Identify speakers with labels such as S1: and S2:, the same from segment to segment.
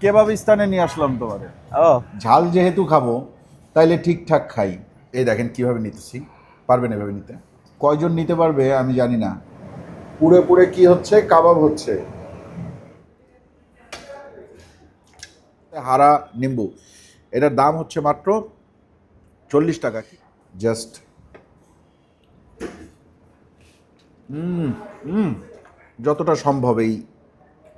S1: কেবাবিস্তানে নিয়ে আসলাম তোমারে
S2: ও।
S1: ঝাল যেহেতু খাব তাইলে ঠিকঠাক খাই। এই দেখেন কীভাবে নিতেছি। পারবেন এভাবে নিতে। কয়জন নিতে পারবে আমি জানি না। পুরে পুরে কি হচ্ছে? কাবাব হচ্ছে। হারা নিম্বু। এটার দাম হচ্ছে মাত্র চল্লিশ টাকা জাস্ট। হুম হুম যতটা সম্ভব এই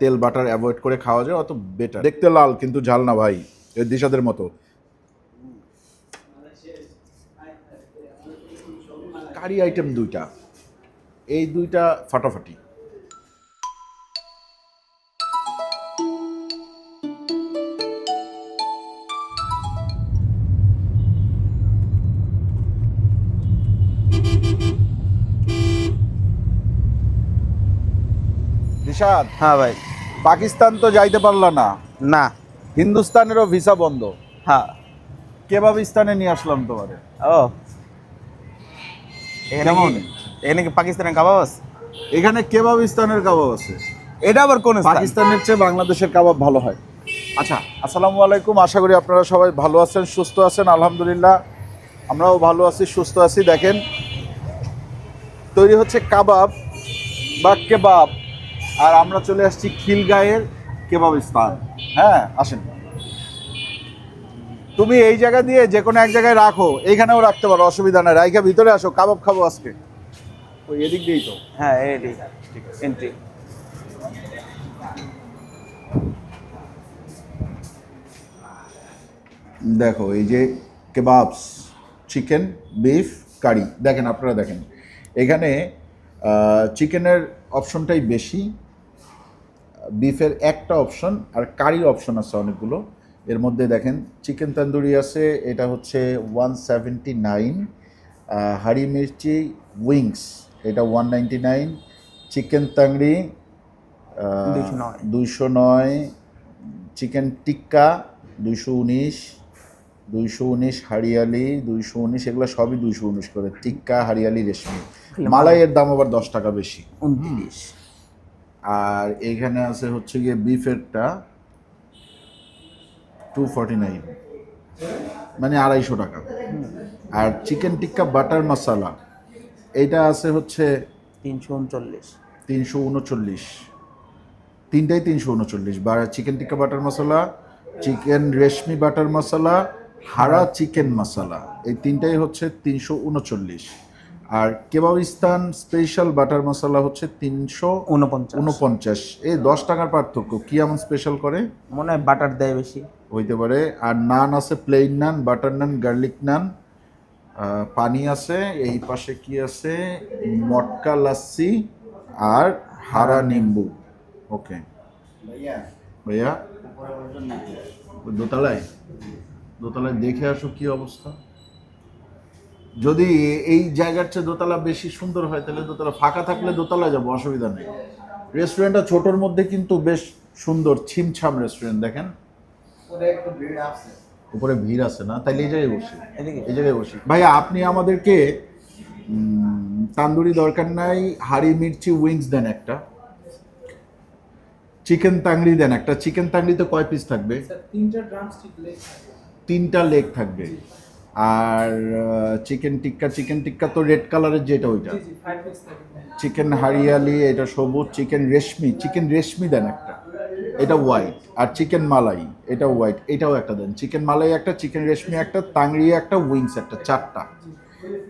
S1: তেল, বাটার অ্যাভয়েড করে খাওয়া যায়, অত বেটার দেখতে লাল, কিন্তু ঝাল না ভাই এর দিশাদের মতো। কারি আইটেম দুইটা। এই দুইটা ফাটাফাটি। নিশাদ
S2: হ্যাঁ ভাই।
S1: পাকিস্তান তো যাইতে পারলা না।
S2: না।
S1: হিন্দুস্তানেরও ভিসা বন্ধ।
S2: হ্যাঁ।
S1: কেবাবিস্তানে নিয়ে আসলাম তোমারে।
S2: ও।
S1: কেমন?
S2: এখানে কি পাকিস্তানের কাবাব আছে?
S1: এখানে কেবাবিস্তানের কাবাব আছে।
S2: এটা আবার কোন
S1: পাকিস্তানের চেয়ে বাংলাদেশের কাবাব ভালো হয়। আচ্ছা। আসসালামু আলাইকুম আশা করি আপনারা সবাই ভালো আছেন সুস্থ আছেন আলহামদুলিল্লাহ। আমরাও ভালো আছি সুস্থ আছি দেখেন। তৈরি হচ্ছে কাবাব বা কেবাব। আর আমরা চলে আসছি খিলগাঁয়ের কেবাবিস্তান হ্যাঁ আসেন। তুমি এই জায়গা দিয়ে যে কোনো এক জায়গায় রাখো এইখানেও রাখতে পারো অসুবিধা নাই। রাইখা ভিতরে আসো কাবাব খাব আজকে। ওই এদিক দিয়েই তো।
S2: হ্যাঁ এটি এন্ট্রি।
S1: দেখো এই যে কেবাবস চিকেন বিফ কারি। দেখেন আপনারা দেখেন। এখানে চিকেনের অপশনটাই বেশি বিফের একটা অপশন আর কারির অপশন আছে অনেকগুলো। এর মধ্যে দেখেন চিকেন তন্দুরি আছে এটা হচ্ছে ওয়ান সেভেন্টি নাইন হাড়ি মির্চি উইংস এটা one ninety nine chicken tangri
S2: 209
S1: দুইশো নয়। চিকেন টিক্কা দুইশো উনিশ দুইশো উনিশ হারিয়ালি দুইশো উনিশ এগুলো সবই দুইশো উনিশ করে। টিক্কা হারিয়ালি রেশমি। মালাইয়ের দাম আবার দশ টাকা বেশি।
S2: উনত্রিশ।
S1: আর এইখানে আছে হচ্ছে গিয়ে বিফেরটা টু ফর্টি নাইন মানে আড়াইশো টাকা। আর চিকেন টিক্কা বাটার মশালা এইটা আছে হচ্ছে
S2: তিনশো উনচল্লিশ।
S1: তিনশো উনচল্লিশ। তিনটাই তিনশো উনচল্লিশ। বা chicken tikka butter masala chicken reshmi butter masala হারা চিকেন মশলা এই তিনটাই হচ্ছে তিনশো উনচল্লিশ। আর কেবাবিস্তান স্পেশাল বাটার মশলা হচ্ছে তিনশো
S2: উনপঞ্চাশ
S1: উনপঞ্চাশ এই দশ টাকার পার্থক্য কি এমন স্পেশাল করে?
S2: মনে হয় বাটার দেয় বেশি।
S1: হইতে পারে। আর নান আছে plain naan butter naan garlic naan. পানি আছে এই পাশে কি আছে? মটকা লাচ্ছি আর হারা নিম্বু। ওকে ভাইয়া। দোতলায়? দোতলায় দেখে আসো কি অবস্থা। যদি এই জায়গার চেয়ে দোতলা বেশি সুন্দর হয় তাহলে দোতলা ফাঁকা থাকলে দোতলা যাব অসুবিধা নেই। রেস্টুরেন্টটা ছোটোর মধ্যে কিন্তু বেশ সুন্দর ছিমছাম রেস্টুরেন্ট দেখেন। উপরে ভিড় আছে। না? তাইলে এই জায়গায় বসি। এই জায়গায় বসি। ভাইয়া আপনি আমাদেরকে তান্দুরি দরকার নাই হাড়ি মির্চি উইংস দেন একটা। চিকেন তাংড়ি দেন একটা। চিকেন তাংড়িতে কয় পিস থাকবে?
S3: তিনটা লেগ
S1: থাকবে। আর চিকেন টিক্কা চিকেন টিক্কা তো রেড কালারের যেটা ওইটা। চিকেন হারিয়ালি এটা সবুজ চিকেন রেশমি চিকেন রেশমি দেন একটা। এটা হোয়াইট আর চিকেন মালাই এটা হোয়াইট এটাও একটা দেন। চিকেন মালাই একটা চিকেন রেশমি একটা তাংড়ি একটা উইংস একটা চারটা।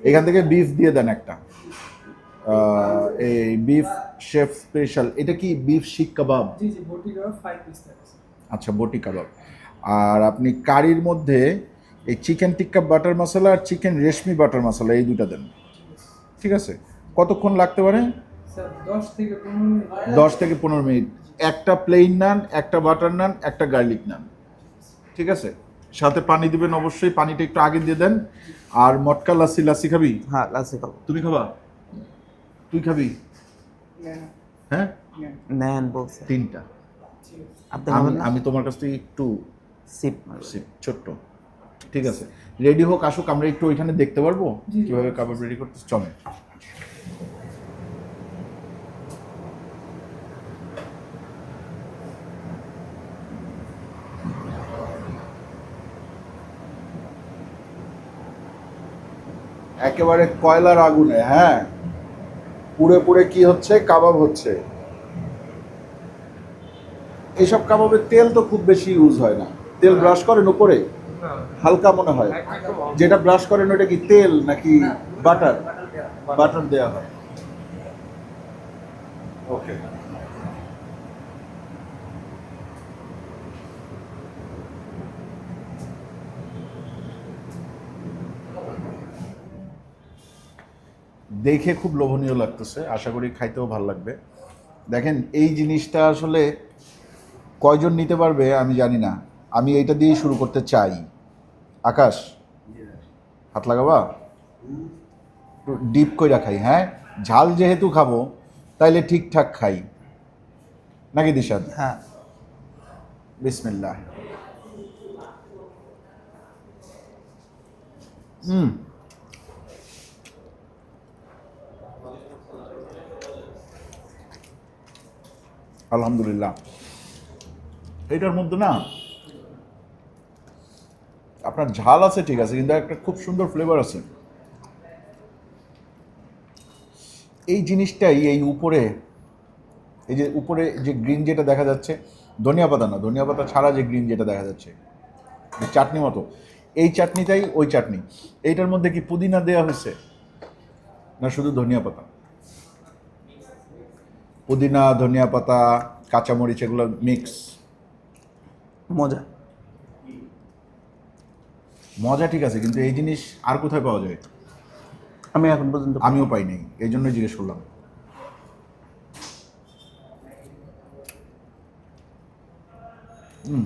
S1: এখান থেকে বিফ দিয়ে দেন একটা। এই বিফ শেফ স্পেশাল এটা কি বিফ শিক কাবাব আচ্ছা বটি কাবাব আর আপনি কারির মধ্যে এই চিকেন টিক্কা বাটার মশলা আর চিকেন রেশমি বাটার মশলা এই দুটা দেন। ঠিক আছে? কতক্ষণ লাগতে পারে?
S3: দশ থেকে পনেরো মিনিট।
S1: একটা প্লেন নান একটা বাটার নান একটা গার্লিক নান ঠিক আছে? সাথে পানি দিবেন অবশ্যই পানিটা একটু আগে দিয়ে দেন। আর মটকা লাসি লাসি খাবি?
S2: হ্যাঁ লাসি খাব।
S1: তুমি খাবা? তুই খাবি? হ্যাঁ?
S2: নেন। বলছে।
S1: তিনটা। আমি তোমার কাছ থেকে একটু
S2: সিপ মারবে।
S1: সে- ছোট্ট। ঠিক আছে? রেডি হোক আসুক আমরা একটু ওইখানে দেখতে পারব? কীভাবে কাবাব রেডি করতে চলে একেবারে কয়লার আগুনে হ্যাঁ? পুরে পুরে কি হচ্ছে? কাবাব হচ্ছে। এইসব কাবাবের তেল তো খুব বেশি ইউজ হয় না। তেল ব্রাশ করেন উপরে? হালকা মনে হয়। যেটা ব্রাশ করেন ওটা কি তেল নাকি বাটার বাটার দেওয়া হয়। ওকে দেখে খুব লোভনীয় লাগতেছে। আশা করি খাইতেও ভালো লাগবে। দেখেন, এই জিনিসটা আসলে কয়জন নিতে পারবে আমি জানি না। আমি এইটা দিয়েই শুরু করতে চাই। আকাশ? হাত লাগাবা? ডিপ কইরা খাই হ্যাঁ? ঝাল যেহেতু খাব তাইলে ঠিকঠাক খাই। নাকি দিশাদ
S2: হ্যাঁ।
S1: বিসমিল্লাহ। হুম। আলহামদুলিল্লাহ। এটার মধ্যে না আপনার ঝাল আছে, ঠিক আছে, কিন্তু একটা খুব সুন্দর ফ্লেভার আছে। এই জিনিসটাই এই উপরে, এই যে উপরে যে গ্রিন যেটা দেখা যাচ্ছে, ধনিয়া পাতা না, ধনিয়া পাতা ছাড়া যে গ্রিন যেটা দেখা যাচ্ছে চাটনি মতো, এই চাটনিটাই ওই চাটনি। এইটার মধ্যে কি পুদিনা দেওয়া হয়েছে? না শুধু ধনিয়া পাতা? পুদিনা, ধনিয়া পাতা, কাঁচামরিচ, এগুলো মিক্স
S2: মজা।
S1: মজা ঠিক আছে কিন্তু এই জিনিস আর কোথায় পাওয়া যায়?
S2: আমি এখন পর্যন্ত
S1: আমিও পাই নাই এই জন্যই জিজ্ঞেস করলাম। হুম।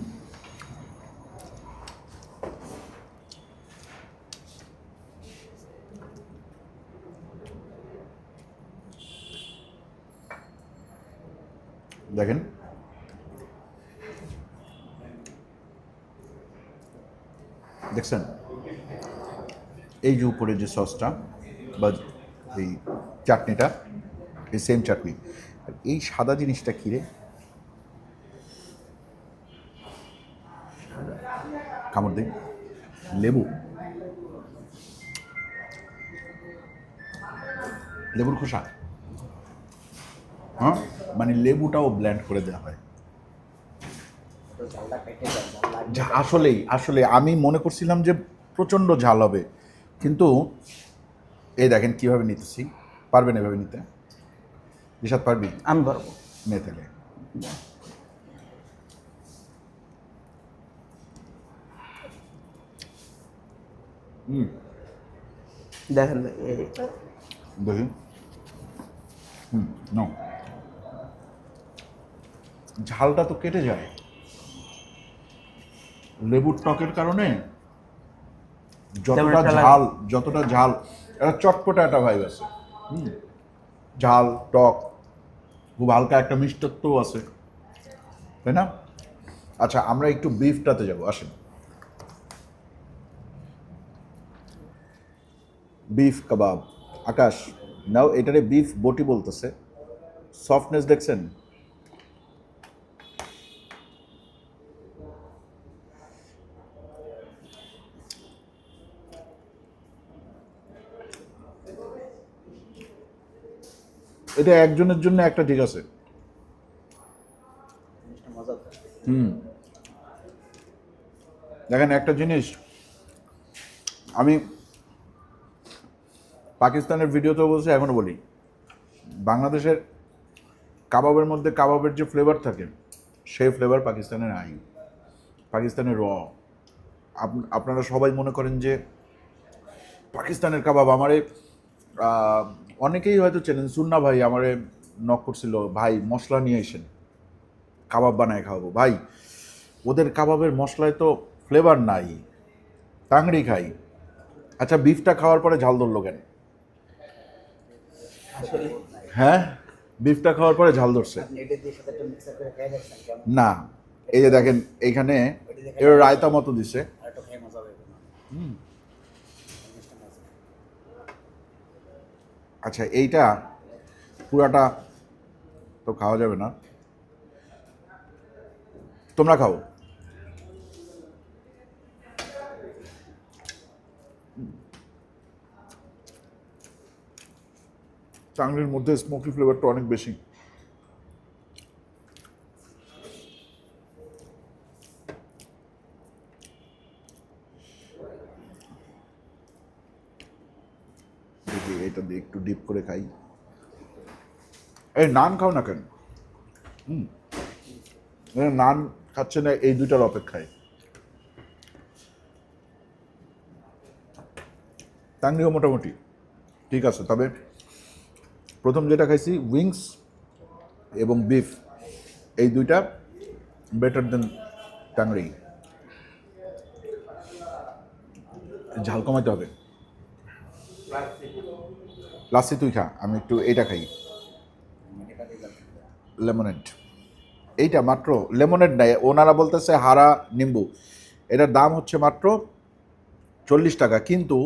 S1: দেখেন। দেখছেন? এই যে উপরে যে সসটা বা এই চাটনিটা, এই সেম চাটনি, এই সাদা জিনিসটা কিরে কামড় দিন লেবু। লেবুর খোসা। হ্যাঁ? মানে লেবুটাও ব্ল্যান্ড করে দেওয়া হয়। আসলেই আসলে আমি মনে করছিলাম যে প্রচণ্ড ঝাল হবে। কিন্তু এই দেখেন কীভাবে নিতেছি। পারবেন এভাবে নিতে? নিশাদ পারবি?
S2: আমি পারব।
S1: নে তাহলে।
S2: দেখেন
S1: দেখি। হুম ঝালটা তো কেটে যায়। লেবুর টকের কারণে যতটা। ঝাল যতটা ঝাল একটা চটপটা একটা ভাইব আছে ঝাল টক খুব হালকা একটা মিষ্টত্বও আছে তাই না? আচ্ছা আমরা একটু বিফটাতে যাব আসেন। বিফ কাবাব আকাশ নাও এটারে বিফ বটি বলতেছে সফটনেস দেখছেন? এটা একজনের জন্য একটা ঠিক আছে। হুম। দেখেন একটা জিনিস, আমি পাকিস্তানের ভিডিওতেও বলছি এখনও বলি, বাংলাদেশের কাবাবের মধ্যে কাবাবের যে ফ্লেভার থাকে, সেই ফ্লেভার পাকিস্তানে নাই। পাকিস্তানের র আপনারা সবাই মনে করেন যে পাকিস্তানের কাবাব আমারে অনেকেই হয়তো চেনেন সুন্না ভাই আমারে নক করছিল ভাই মশলা নিয়ে এসেন কাবাব বানায় খাওয়াবো। ভাই ওদের কাবাবের মশলায় তো ফ্লেভার নাই টাংড়ি খাই। আচ্ছা বিফটা খাওয়ার পরে ঝাল ধরলো কেন? হ্যাঁ? বিফটা খাওয়ার পরে ঝাল ধরছে। না এই যে দেখেন এইখানে এর রায়তা মতো দিছে। হুম। আচ্ছা এইটা পুরাটা তো খাওয়া যাবে না। তোমরা খাও। চাংড়ির মধ্যে স্মোকি ফ্লেভারটা অনেক বেশি। দেখি এটা দিয়ে একটু ডিপ করে খাই। এই নান খাও না কেন? হুম। নান খাচ্ছে না, এই দুইটার অপেক্ষায়। টাংরিও মোটামুটি, ঠিক আছে। তবে প্রথম যেটা খাইছি, উইংস এবং বিফ, এই দুইটা বেটার দেন টাংরি ঝাল কমাইতে হবে। লাস্টে তুই খা, আমি একটু এটা খাই। লেমনেড এইটা মাত্র লেমনেড নাই, ওনারা বলতেছে হারা নিম্বু। এটার দাম হচ্ছে মাত্র চল্লিশ টাকা, কিন্তু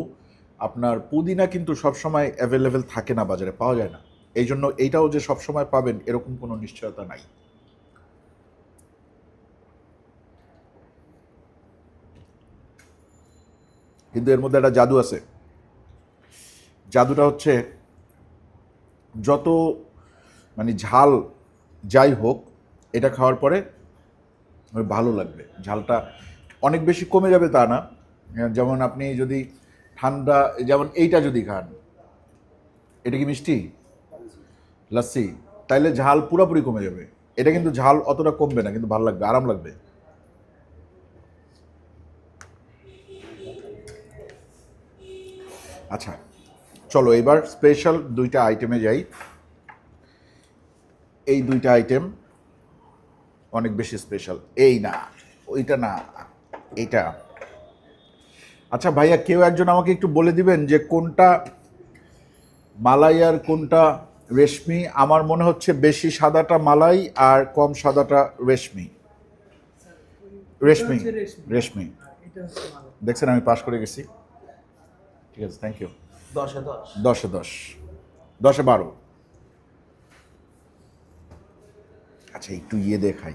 S1: আপনার পুদিনা কিন্তু সবসময় অ্যাভেলেবেল থাকে না বাজারে, পাওয়া যায় না। এই জন্য এইটাও যে সবসময় পাবেন, এরকম কোনো নিশ্চয়তা নাই। কিন্তু এর মধ্যে একটা জাদু আছে। জাদুটা হচ্ছে যত মানে ঝাল যাই হোক, এটা খাওয়ার পরে ভালো লাগবে। ঝালটা অনেক বেশি কমে যাবে তা না। যেমন আপনি যদি ঠান্ডা, যেমন এইটা যদি খান, এটা কি মিষ্টি? লাস্সি তাইলে ঝাল পুরোপুরি কমে যাবে। এটা কিন্তু ঝাল অতটা কমবে না, কিন্তু ভালো লাগবে, আরাম লাগবে। আচ্ছা চলো এবার স্পেশাল দুইটা আইটেমে যাই। এই দুইটা আইটেম অনেক বেশি স্পেশাল এই না ওইটা না এইটা। আচ্ছা ভাইয়া কেউ একজন আমাকে একটু বলে দিবেন যে কোনটা মালাই আর কোনটা রেশমি? আমার মনে হচ্ছে বেশি সাদাটা মালাই আর কম সাদাটা রেশমি। রেশমি
S3: রেশমি।
S1: দেখছেন আমি পাশ করে গেছি। ঠিক আছে থ্যাংক ইউ
S2: দশে দশ।
S1: দশে বারো। আচ্ছা একটু ইয়ে দেখাই।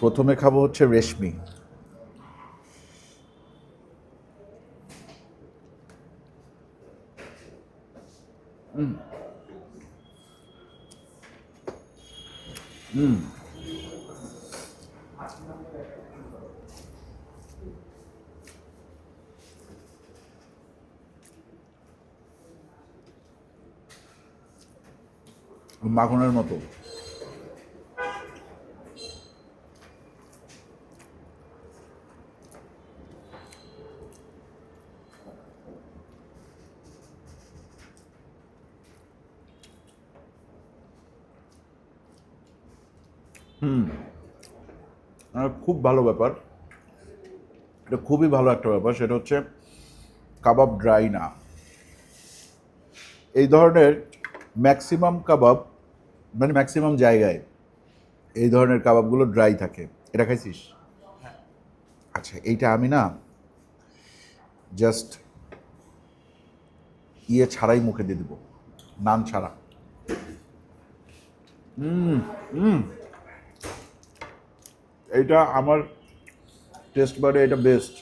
S1: প্রথমে খাব হচ্ছে রেশমি। হুম। হুম। মাখনের মতো। হুম। খুব ভালো ব্যাপার। এটা খুবই ভালো একটা ব্যাপার। সেটা হচ্ছে কাবাব ড্রাই না। এই ধরনের ম্যাক্সিমাম কাবাব মানে ম্যাক্সিমাম জায়গায় এই ধরনের কাবাবগুলো ড্রাই থাকে। এটা খাইছিস? আচ্ছা এইটা আমি না জাস্ট ইয়ে ছাড়াই মুখে দিয়ে দেবো। নান ছাড়া। হুম হুম। এইটা আমার টেস্ট বারে এটা বেস্ট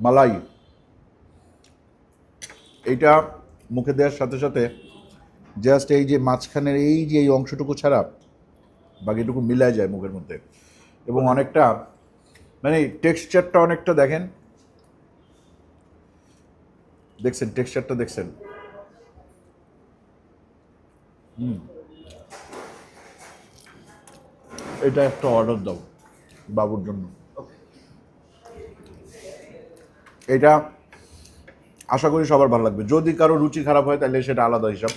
S1: মালাই। এইটা মুখে দেওয়ার সাথে সাথে জাস্ট এই যে মাঝখানের এই যে এই অংশটুকু ছাড়া বাকিটুকু মিলায় যায় মুখের মধ্যে। এবং অনেকটা মানে টেক্সচারটা অনেকটা দেখেন। দেখছেন, টেক্সচারটা দেখছেন? হুম। এটা একটা অর্ডার দাও বাবুর জন্য। এটা আশা করি সবার ভালো লাগবে। যদি কারও রুচি খারাপ হয় তাহলে সেটা আলাদা হিসাব।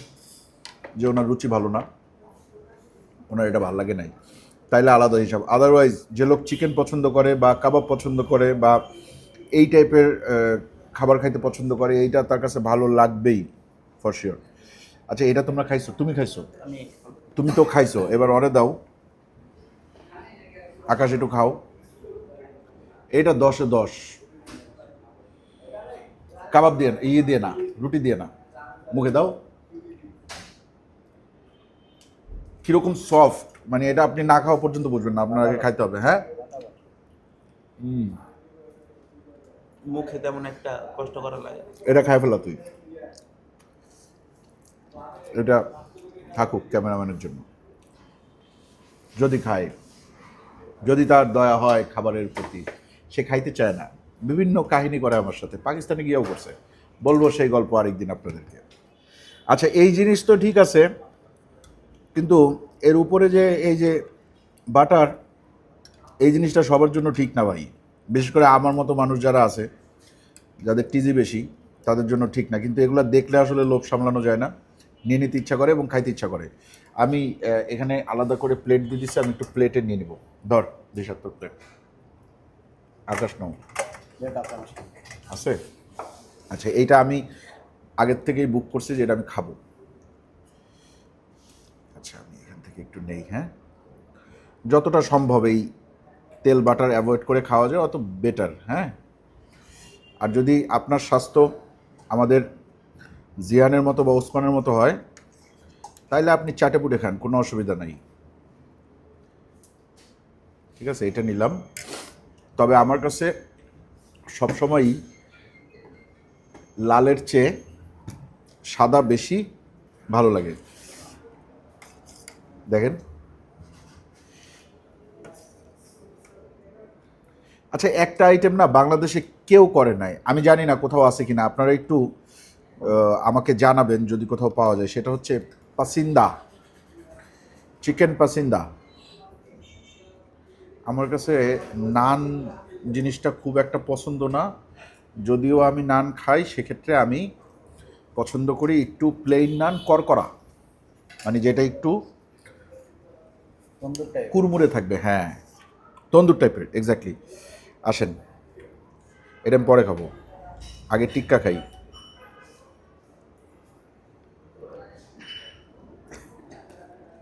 S1: যে ওনার রুচি ভালো না ওনার এটা ভালো লাগে নাই। তাইলে আলাদা হিসাব। আদারওয়াইজ যে লোক চিকেন পছন্দ করে বা কাবাব পছন্দ করে বা এই টাইপের খাবার খাইতে পছন্দ করে এইটা তার কাছে ভালো লাগবেই ফর শিওর আচ্ছা এটা তোমরা খাইছো? তুমি খাইছো? তুমি তো খাইছো। এবার অরে দাও। আকাশ একটু খাও। এটা দশে দশ। কাবাব দিয়ে ইয়ে দিয়ে না রুটি দিয়ে না। মুখে দাও। কীরকম সফট মানে এটা আপনি না খাওয়া পর্যন্ত বুঝবেন না আপনার আগে খাইতে হবে হ্যাঁ? হুম।
S2: মুখে তেমন একটা কষ্ট করা লাগে।
S1: এটা খাই ফেলা তুই। এটা থাকুক ক্যামেরাম্যানের জন্য। যদি খায় যদি তার দয়া হয় খাবারের প্রতি সে খাইতে চায় না। বিভিন্ন কাহিনী করে আমার সাথে পাকিস্তানে গিয়েও করছে। বলব সেই গল্প আরেকদিন আপনাদেরকে। আচ্ছা এই জিনিস তো ঠিক আছে কিন্তু এর উপরে যে এই যে বাটার, এই জিনিসটা সবার জন্য ঠিক না ভাই। বিশেষ করে আমার মতো মানুষ যারা আছে, যাদের টিজি বেশি, তাদের জন্য ঠিক না। কিন্তু এগুলো দেখলে আসলে লোভ সামলানো যায় না। নিয়ে নিতে ইচ্ছা করে এবং খাইতে ইচ্ছা করে। আমি এখানে আলাদা করে প্লেট দিয়ে দিচ্ছি আমি একটু প্লেটে নিয়ে নিব। ধর দেশাত্তর প্লেট আকাশ নাও আছে? আচ্ছা এইটা আমি আগের থেকেই বুক করছি যে এটা আমি খাব আচ্ছা আমি এখান থেকে একটু নেই হ্যাঁ? যতটা সম্ভব এই তেল, বাটার অ্যাভয়েড করে খাওয়া যায়, অত বেটার হ্যাঁ? আর যদি আপনার স্বাস্থ্য আমাদের জিয়ানের মতো বা ওসমানের মতো হয়, তাইলে আপনি চাটে পুটে খান, কোনো অসুবিধা নাই। ঠিক আছে, এটা নিলাম। তবে আমার কাছে সবসময়ই লালের চেয়ে সাদা বেশি ভালো লাগে। দেখেন। আচ্ছা একটা আইটেম না বাংলাদেশে কেউ করে নাই। আমি জানি না কোথাও আছে কিনা, আপনারা একটু আমাকে জানাবেন যদি কোথাও পাওয়া যায়। সেটা হচ্ছে পাসিন্দা, চিকেন পাসিন্দা। আমার কাছে নান জিনিসটা খুব একটা পছন্দ না। যদিও আমি নান খাই, সেক্ষেত্রে আমি পছন্দ করি একটু প্লেন নান, করকরা। মানে যেটা একটু কুরমুরে থাকবে হ্যাঁ। তন্দুর টাইপের এক্স্যাক্টলি আসেন। এটা আমি পরে খাব। আগে টিক্কা খাই।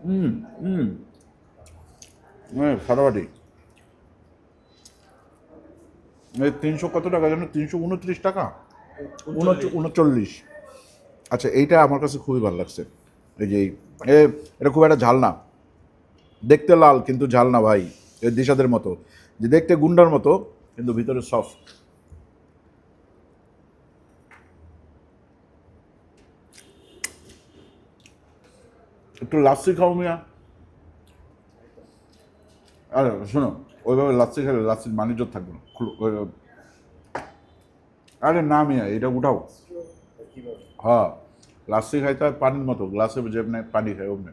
S1: হুম হুম। হ্যাঁ এই তিনশো কত টাকা জানো? তিনশো উনত্রিশ টাকা? উনচ- উনচল্লিশ। আচ্ছা এইটা আমার কাছে খুবই ভালো লাগছে। এই যে এটা খুব একটা ঝাল না। দেখতে লাল কিন্তু ঝাল না ভাই এর দিশাদের মতো। যে দেখতে গুন্ডার মতো কিন্তু ভিতরে সফট একটু লাচ্ছি খাও মিয়া। আরে শোনো ওইভাবে লাচ্ছি খেলে লাচ্ছির বাণিজ্য থাকবে না। আরে না মিয়া এটা উঠাও। হ্যাঁ লাচ্ছি খাইতে হয় পানির মতো গ্লাসে যেমনি পানি খায় অমনি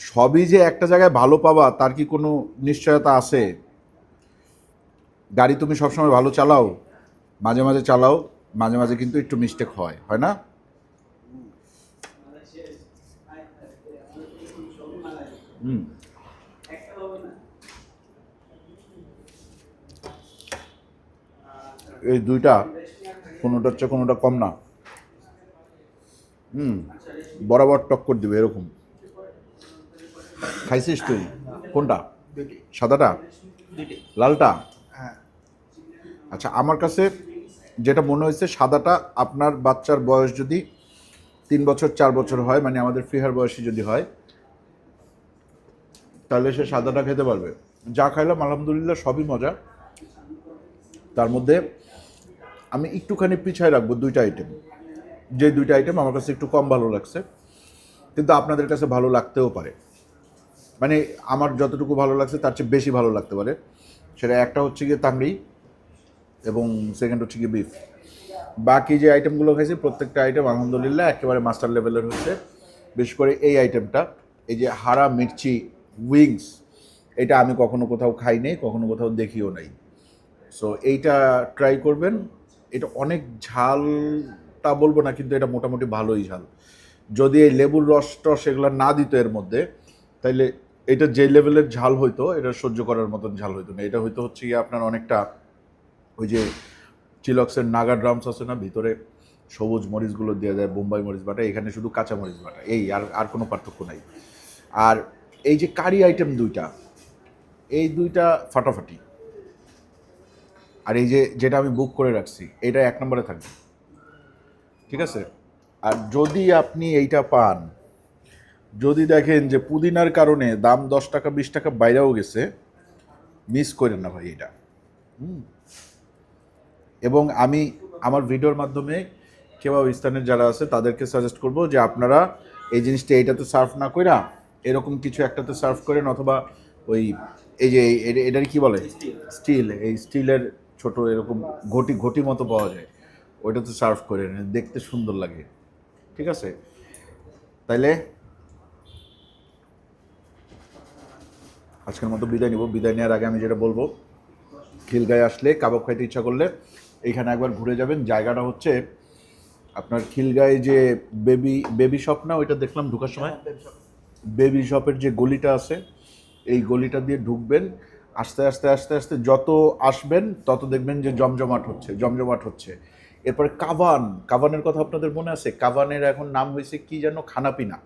S1: সবই যে একটা জায়গায় ভালো পাবা, তার কি কোনো নিশ্চয়তা আছে? গাড়ি তুমি সবসময় ভালো চালাও, মাঝে মাঝে চালাও, মাঝে মাঝে কিন্তু একটু মিস্টেক হয় হয় না? হুম। এই দুইটা কোনোটার চেয়ে কোনোটা কম না। হুম। বরাবর টক্কর দিবে, এরকম। খাইছিস তুই? কোনটা? সাদাটা? লালটা?
S2: হ্যাঁ।
S1: আচ্ছা আমার কাছে যেটা মনে হয়েছে সাদাটা আপনার বাচ্চার বয়স যদি তিন বছর চার বছর হয় মানে আমাদের ফিহার বয়সী যদি হয় তাহলে সে সাদাটা খেতে পারবে। যা খাইলাম আলহামদুলিল্লাহ সবই মজা। তার মধ্যে আমি একটুখানি পিছায় রাখব দুইটা আইটেম যে দুইটা আইটেম আমার কাছে একটু কম ভালো লাগছে কিন্তু আপনাদের কাছে ভালো লাগতেও পারে। মানে আমার যতটুকু ভালো লাগছে, তার চেয়ে বেশি ভালো লাগতে পারে। সেটা একটা হচ্ছে গিয়ে তাংড়ি এবং সেকেন্ড হচ্ছে গিয়ে বিফ বাকি যে আইটেমগুলো খাইছি প্রত্যেকটা আইটেম আলহামদুলিল্লাহ একেবারে মাস্টার লেভেলের হচ্ছে। বিশেষ করে এই আইটেমটা এই যে হারা মির্চি উইংস এটা আমি কখনো কোথাও খাই নাই, কখনো কোথাও দেখিও নাই। সো এইটা ট্রাই করবেন। এটা অনেক ঝাল তা বলব না, কিন্তু এটা মোটামুটি ভালোই ঝাল। যদি এই লেবুর রস টস এগুলো না দিত এর মধ্যে, তাইলে এটা যে লেভেলের ঝাল হইতো, এটা সহ্য করার মতন ঝাল হইতো না। এটা হয়তো হচ্ছে আপনার অনেকটা ওই যে চিলক্সের নাগা ড্রামস আছে না, ভিতরে সবুজ মরিচগুলো দেওয়া যায়, বোম্বাই মরিচ বাটা, এখানে শুধু কাঁচা মরিচ বাটা। এই আর আর কোনো পার্থক্য নাই। আর এই যে কারি আইটেম দুইটা, এই দুইটা ফাটাফাটি। আর এই যে, যেটা আমি বুক করে রাখছি, এটা এক নম্বরে থাকবে। ঠিক আছে? আর যদি আপনি এইটা পান যদি দেখেন যে পুদিনার কারণে দাম দশ টাকা বিশ টাকা বাইরেও গেছে মিস করেন না ভাই এটা। হুম। এবং আমি আমার ভিডিওর মাধ্যমে কেবা স্থানের যারা আছে তাদেরকে সাজেস্ট করব যে আপনারা এই জিনিসটা এইটাতে সার্ভ না কইরা এরকম কিছু একটাতে সার্ভ করেন অথবা ওই এই যে এটার কি বলে? স্টিল। এই স্টিলের ছোট এরকম ঘটি ঘটি মতো পাওয়া যায়। ওইটাতে সার্ভ করেন দেখতে সুন্দর লাগে। ঠিক আছে? তাইলে আজকের মতো বিদায় নিব। বিদায় নেওয়ার আগে আমি যেটা বলব খিলগায় আসলে কাবাব খাইতে ইচ্ছা করলে এইখানে একবার ঘুরে যাবেন। জায়গাটা হচ্ছে আপনার খিলগায় যে বেবি বেবি শপ না ওইটা দেখলাম ঢোকার সময়? বেবি শপের যে গলিটা আছে এই গলিটা দিয়ে ঢুকবেন। আস্তে আস্তে আস্তে আস্তে যত আসবেন তত দেখবেন যে জমজমাট হচ্ছে জমজমাট হচ্ছে। এরপরে কাভান কাভানের কথা আপনাদের মনে আছে? কাভানের এখন নাম হয়েছে কি যেন খানাপিনা।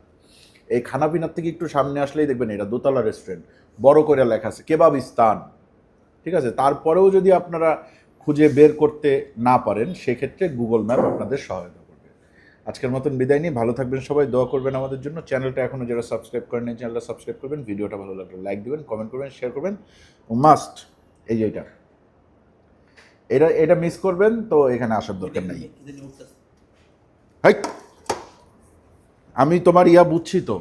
S1: এই খানাপিনার থেকে একটু সামনে আসলেই দেখবেন এটা দোতলা রেস্টুরেন্ট বড় করে লেখা আছে কেবাবিস্তান ঠিক আছে? তারপরেও যদি আপনারা খুঁজে বের করতে না পারেন সেক্ষেত্রে গুগল ম্যাপ আপনাদের সহায়তা করবে। আজকের মতন বিদায় নিয়ে ভালো থাকবেন সবাই দোয়া করবেন আমাদের জন্য। চ্যানেলটা এখনও যারা সাবস্ক্রাইব করেন এই চ্যানেলটা সাবস্ক্রাইব করবেন ভিডিওটা ভালো লাগলে লাইক দেবেন কমেন্ট করবেন শেয়ার করবেন। মাস্ট এই যে এটা। এটা এটা মিস করবেন তো এখানে আসার দরকার নেই। হাই! আমি তোমার ইয়া বুঝছি তো।